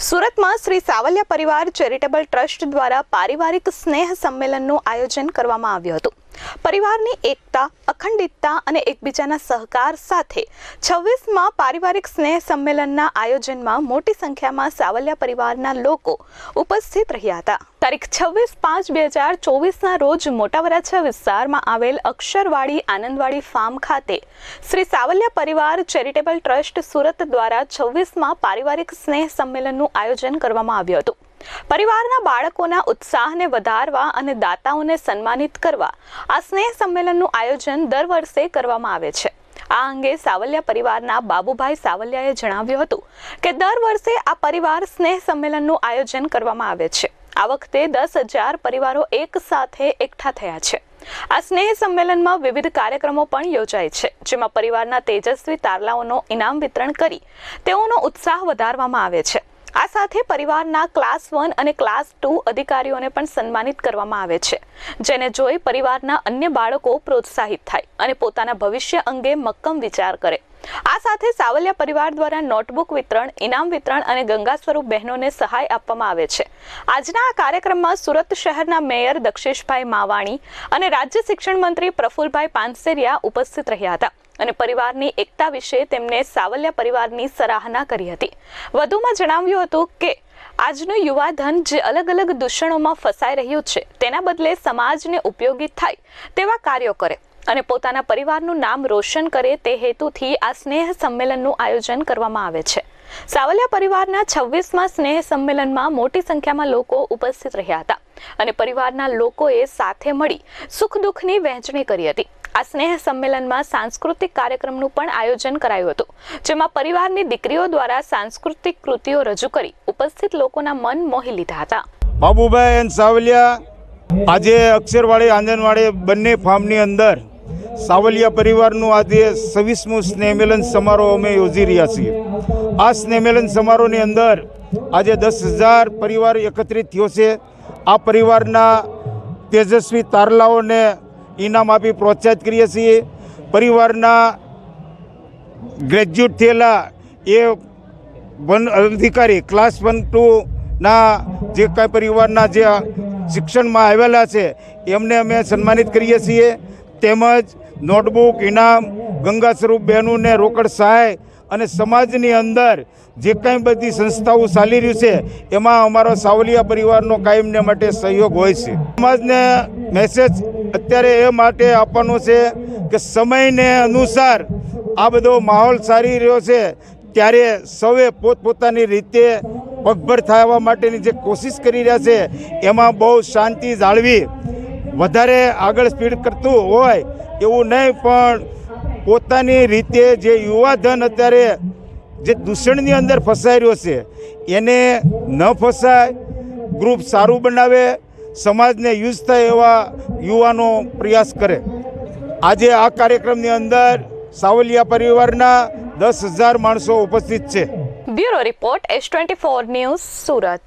સુરતમાં શ્રી સાવલિયા પરિવાર charitable trust દ્વારા પારિવારિક સ્નેહ સંમેલનનું આયોજન કરવામાં આવ્યું હતું. પરિવારની એકતા, અખંડિતતા અને એકબીજાના સહકાર સાથે છવ્વીસમાં પારિવારિક સ્નેહ સંમેલનના આયોજનમાં મોટી સંખ્યામાં સાવલિયા પરિવારના લોકો ઉપસ્થિત રહ્યા હતા. તારીખ છવ્વીસ પાંચ બે હજાર ચોવીસના રોજ મોટા વરાછા વિસ્તારમાં આવેલ અક્ષરવાડી આનંદવાડી ફાર્મ ખાતે શ્રી સાવલિયા પરિવાર ચેરિટેબલ ટ્રસ્ટ સુરત દ્વારા છવ્વીસમાં પારિવારિક સ્નેહ સંમેલનનું આયોજન કરવામાં આવ્યું હતું. પરિવારના બાળકોના ઉત્સાહને વધારવા અને દાતાઓને સન્માનિત કરવા આ સ્નેહ સંમેલનનું આયોજન દર વર્ષે કરવામાં આવે છે. આ અંગે સાવલિયા પરિવારના બાબુભાઈ સાવલિયાએ જણાવ્યું હતું કે દર વર્ષે આ પરિવાર સ્નેહ સંમેલનનું આયોજન કરવામાં આવે છે. આ વખતે દસ હજાર પરિવારો એક સાથે એકઠા થયા છે. આ સ્નેહ સંમેલનમાં વિવિધ કાર્યક્રમો પણ યોજાય છે, જેમાં પરિવારના તેજસ્વી તારલાઓનો ઇનામ વિતરણ કરી તેઓનો ઉત્સાહ વધારવામાં આવે છે. આ સાથે પરિવારના ક્લાસ વન અને ક્લાસ ટુ અધિકારીઓને પણ સન્માનિત કરવામાં આવે છે, જેને જોઈ પરિવારના અન્ય બાળકો પ્રોત્સાહિત થાય અને પોતાના ભવિષ્ય અંગે મક્કમ વિચાર કરે. આ સાથે સાવલિયા પરિવાર દ્વારા નોટબુક વિતરણ, ઇનામ વિતરણ અને ગંગા સ્વરૂપ બહેનોને સહાય આપવામાં આવે છે. આજના આ કાર્યક્રમમાં સુરત શહેરના મેયર દક્ષેશભાઈ માવાણી અને રાજ્ય શિક્ષણ મંત્રી પ્રફુલભાઈ પાનસેરિયા ઉપસ્થિત રહ્યા હતા. અને પરિવારની એકતા વિશે તેમણે સાવલિયા પરિવારની સરાહના કરી હતી. વધુમાં જણાવ્યું હતું કે, આજનું યુવા ધન જે અલગ અલગ દૂષણોમાં ફસાઈ રહ્યું છે, તેના બદલે સમાજને ઉપયોગી થાય તેવા કાર્યો કરે અને પોતાના પરિવારનું નામ રોશન કરે તે હેતુથી આ સ્નેહ સંમેલનનું આયોજન કરવામાં આવે છે. સાવલિયા પરિવારના છવ્વીસમાં સ્નેહ સંમેલનમાં મોટી સંખ્યામાં લોકો ઉપસ્થિત રહ્યા હતા અને પરિવારના લોકોએ સાથે મળી સુખ દુઃખની વહેંચણી કરી હતી. આ સ્નેહ સંમેલનમાં સાંસ્કૃતિક કાર્યક્રમનું પણ આયોજન કરાયું હતું, જેમાં પરિવારની દીકરીઓ દ્વારા સાંસ્કૃતિક કૃતિઓ રજૂ કરી ઉપસ્થિત લોકોના મન મોહી લીધા હતા. બાબુભાઈ એન સાવલિયા, આજે અક્ષરવાડી, આંગણવાડી બંને ફાર્મની અંદર સાવલિયા પરિવારનું આજે છવ્વીસમું સ્નેહમેલન સમારોહ અમે યોજી રહ્યા છીએ. આ સ્નેહમેલન સમારોહની અંદર આજે દસ હજાર પરિવાર એકત્રિત થયો છે. આ પરિવારના તેજસ્વી તારલાઓને ઇનામ આપી પ્રોત્સાહિત કરીએ છીએ. પરિવારના ગ્રેજ્યુએટ થયેલા એ વન અધિકારી ક્લાસ વન ટુના જે કાંઈ પરિવારના જે શિક્ષણમાં આવેલા છે, એમને અમે સન્માનિત કરીએ છીએ. તેમજ નોટબુક ઇનામ, ગંગા સ્વરૂપ બહેનોને રોકડ સહાય અને સમાજની અંદર જે કાંઈ બધી સંસ્થાઓ ચાલી રહ્યું છે, એમાં અમારો સાવલિયા પરિવારનો કાયમને માટે સહયોગ હોય છે. સમાજને મેસેજ અત્યારે એ માટે આપવાનો છે કે સમયને અનુસાર આ બધો માહોલ સારી રહ્યો છે, ત્યારે સૌએ પોતપોતાની રીતે પગભર થવા માટેની જે કોશિશ કરી રહ્યા છે, એમાં બહુ શાંતિ જાળવી. વધારે આગળ સ્પીડ કરતું હોય એવું નહીં, પણ પોતાની રીતે જે યુવાધન અત્યારે જે દૂષણની અંદર ફસાઈ રહ્યો છે, એને ન ફસાય, ગ્રુપ સારું બનાવે, સમાજને યુઝ થાય એવા યુવાનો પ્રયાસ કરે. આજે આ કાર્યક્રમની અંદર સાવલિયા પરિવારના દસ હજાર માણસો ઉપસ્થિત છે. Bureau report S twenty four news Surat.